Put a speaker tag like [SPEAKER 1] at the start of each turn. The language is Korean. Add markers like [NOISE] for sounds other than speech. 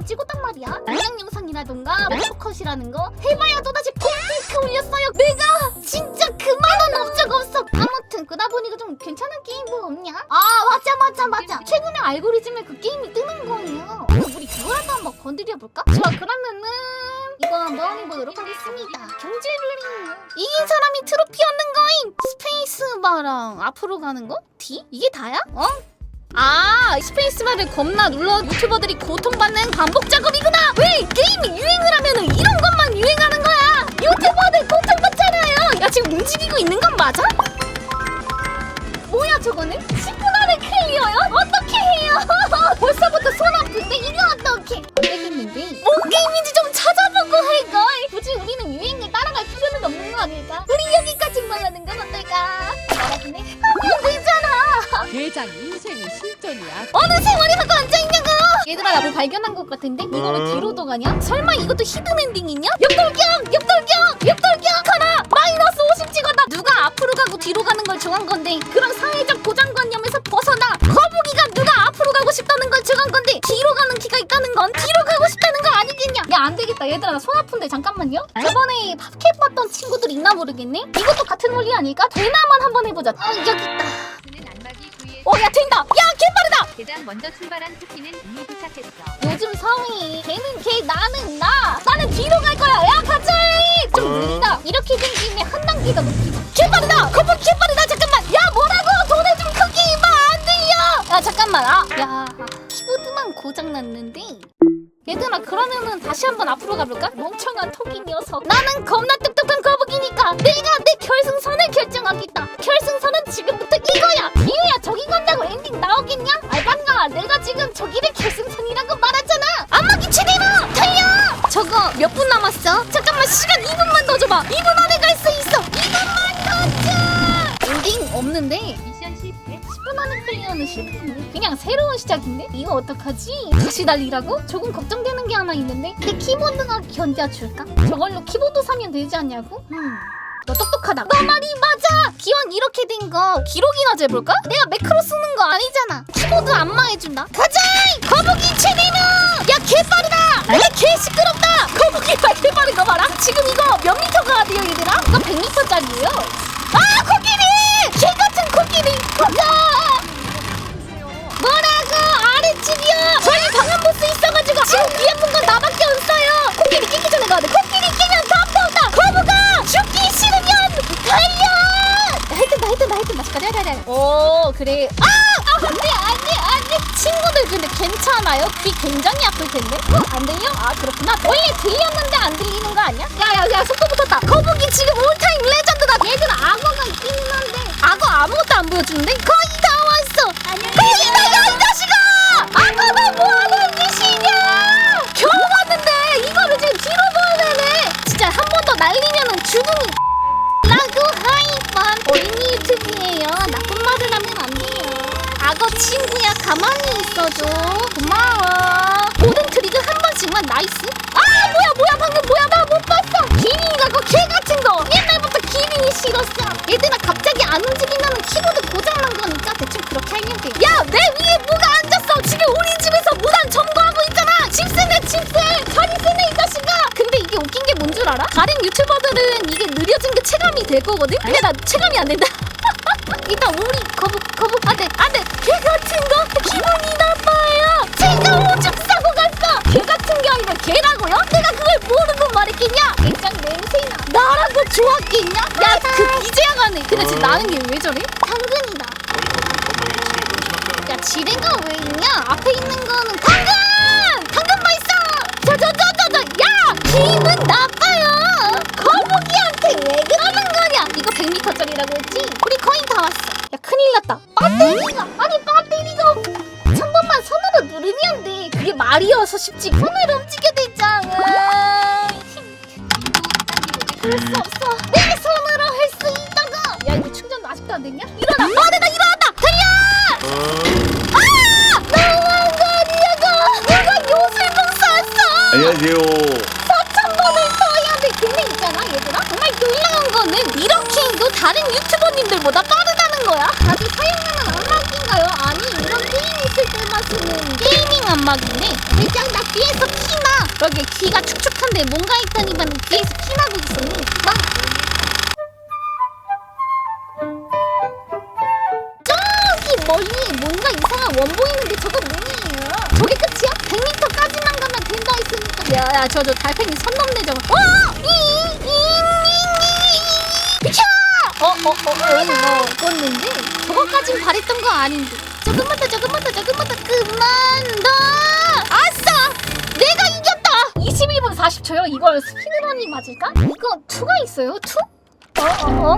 [SPEAKER 1] 영상 찍었단 말이야 그냥 영상이라던가 컷이라는 거 해봐야 또다시 콘텐츠 올렸어요 내가 진짜 그만한 업적 없어 아무튼 그러다 보니까 좀 괜찮은 게임 뭐 없냐 아 맞아 맞아 맞아 최근에 알고리즘에 그 게임이 뜨는 거예요 그럼 우리 그거라도 한번 건드려볼까? 좋아 그러면은 이거 한번 해보도록 하겠습니다 경제를 이긴 사람이 트로피 얻는 거임 스페이스바랑 앞으로 가는 거? D? 이게 다야? 어? 아 스페이스바를 겁나 눌러 유튜버들이 고통받는 반복 작업이구나. 왜 게임이
[SPEAKER 2] 대장 인생의 실전이야.
[SPEAKER 1] 어느 세월이 하고 앉아있냐고! 얘들아 나 뭐 발견한 것 같은데? 이거 왜
[SPEAKER 3] 어?
[SPEAKER 1] 뒤로 도 가냐? 설마 이것도 히든 엔딩이냐? 옆돌격! 옆돌격! 옆돌격! 하나! 마이너스 50 찍었다! 누가 앞으로 가고 뒤로 가는 걸 정한 건데 그런 사회적 고정관념에서 벗어나! 거북이가 누가 앞으로 가고 싶다는 걸 정한 건데 뒤로 가는 키가 있다는 건 뒤로 가고 싶다는 거 아니겠냐? 야 안 되겠다 얘들아 나 손 아픈데 잠깐만요 저번에 팝캡 봤던 친구들 있나 모르겠네? 이것도 같은 원리 아닐까? 되나만 한번 해보자 아 여기 있다 어야 된다! 야 개빠르다!
[SPEAKER 4] 대장 먼저 출발한 토끼는 이미 도착했어.
[SPEAKER 1] 요즘 성이 걔는 걔 나는 나. 나는 뒤로 갈 거야. 야 가자 좀 느리다. 이렇게 된 김에 한 단계 더 높이자 개빠르다! 거북 개빠르다! 잠깐만. 야 뭐라고? 돈을 좀 크게 임마! 안 들려! 야 잠깐만. 아 야. 키보드만 고장 났는데. 얘들아 그러면은 다시 한번 앞으로 가볼까? 멍청한 토끼 녀석. 나는 겁나 똑 몇 분 남았어? 잠깐만 시간 2분만 더 줘봐 2분 안에 갈 수 있어 2분만 더 줘! 엔딩 없는데
[SPEAKER 4] 미션 실패.
[SPEAKER 1] 10분 안에 클리어는 실패인데 그냥 새로운 시작인데? 이거 어떡하지? 다시 달리라고? 조금 걱정되는 게 하나 있는데 내 키보드가 견뎌줄까? 저걸로 키보드 사면 되지 않냐고? 음. 너 똑똑하다. 너 말이 맞아. 기왕 이렇게 된 거 기록이나 재볼까? 내가 매크로 쓰는 거 아니잖아. 키보드 안마 해준다. 가자! 거북이 최대로! 야! 내가 개 시끄럽다! 거북이가 개빠른 거 봐라. 지금 이거 몇 미터 가야 돼요 얘들아? 이거 100미터짜리예요. 아 코끼리! 개 같은 코끼리! 가자! 뭐라고 아랫집이야 저희 방한 보스 있어가지고 지금 위에 분건 나밖에 없어요 코끼리 끼기 전에 가야 돼 코끼리 끼면 다 없다 거북아 죽기 싫으면 달려 해든다 해든다 해든다 잠깐 해야 돼오 그래 아! 근데 괜찮아요? 귀 굉장히 아플 텐데? 어? 안 들려? 아 그렇구나. 원래 들렸는데 안 들리는 거 아니야? 야야야 속도 붙었다. 거북이 지금 올타임 레전드다. 얘들아 악어가 있기는 한데 악어 아무것도 안 보여주는데? 거의 다 왔어. 거의 다 야 이 자식아! 악어가 뭐하는 짓이냐? 겨우 왔는데 이거를 지금 뒤로 보야 되네. 진짜 한 번 더 날리면은 죽음이 라고 하이판 어린이 유튜브예요. 나쁜 말을 하면 안 돼요. 악어 친구야 가만히 있어줘. 고마워. 모든 트릭은 한 번씩만 나이스. 아 뭐야 뭐야. 방금 뭐야? 나 못 봤어. 기린이가 그개 같은 거. 옛날부터 기린이 싫었어. 얘들아 갑자기 안 움직이면 키보드 고장난 거니까 대충 그렇게 하면 돼 야내 위에 뭐가 앉았어. 지금 우리 집에서 무단 점거하고 있잖아. 집세네 집세 자리 세네 이 자식아. 근데 이게 웃긴 게 뭔 줄 알아? 다른 유튜버들은 이게 느려진 게 체감이 될 거거든? 근데 나 체감이 안 된다. [LAUGHS] 일단 우리 거북 거북. 안돼 이제야 가네 근데 지금 나는 게 왜 저래? 당근이다. 야 지뢰가 왜 있냐? 앞에 있는 거는 당근! 당근 맛있어! 저저저저저 야! 기분 나빠요! 거북이한테 왜 그러는 거냐? 이거 100m짜리라고 했지? 우리 거의 다 왔어. 야 큰일 났다. 배터리가 아니 배터리가 없- 천 번만 손으로 누르면 돼. 그게 말이어서 쉽지. 손으로 움직여야 되잖아 그럴 수 없어. 내 손으 됐냐? 일어나! 어 내가 일어났다! 달려! 아! 너무한 거 아니냐고 누가 요술봉 쐈어!
[SPEAKER 3] 안녕하세요.
[SPEAKER 1] 4,000번을 써야 돼. 걔네 있잖아 얘들아. 정말 놀라운 거는 이렇게 해도 다른 유튜버님들보다 빠르다는 거야. 다들 사용하는 안마기인가요? 아니 이런 게임 있을 때만 쓰는 게이밍 안마 연막이네. 대장 나 뒤에서 키나. 그러게 귀가 축축한데 뭔가 있다니만 뒤에서 키나고 있었네. 막 멀리 뭔가 이상한 원 보이는데 저거 뭐예요? 저게 끝이야? 100m까지만 가면 된다 했으니까. 야야 저 저 달팽이 선 넘네 저거. 어! 비켜! 어어어어 어, 껐는데? 저거까진 바랬던 거 아닌데. 조금만 더 조금만 더 조금만 더. 그만 더. 아싸! 내가 이겼다! 21분 40초요? 이걸 스피드런이 맞을까? 이거 2가 있어요? 2? 어어어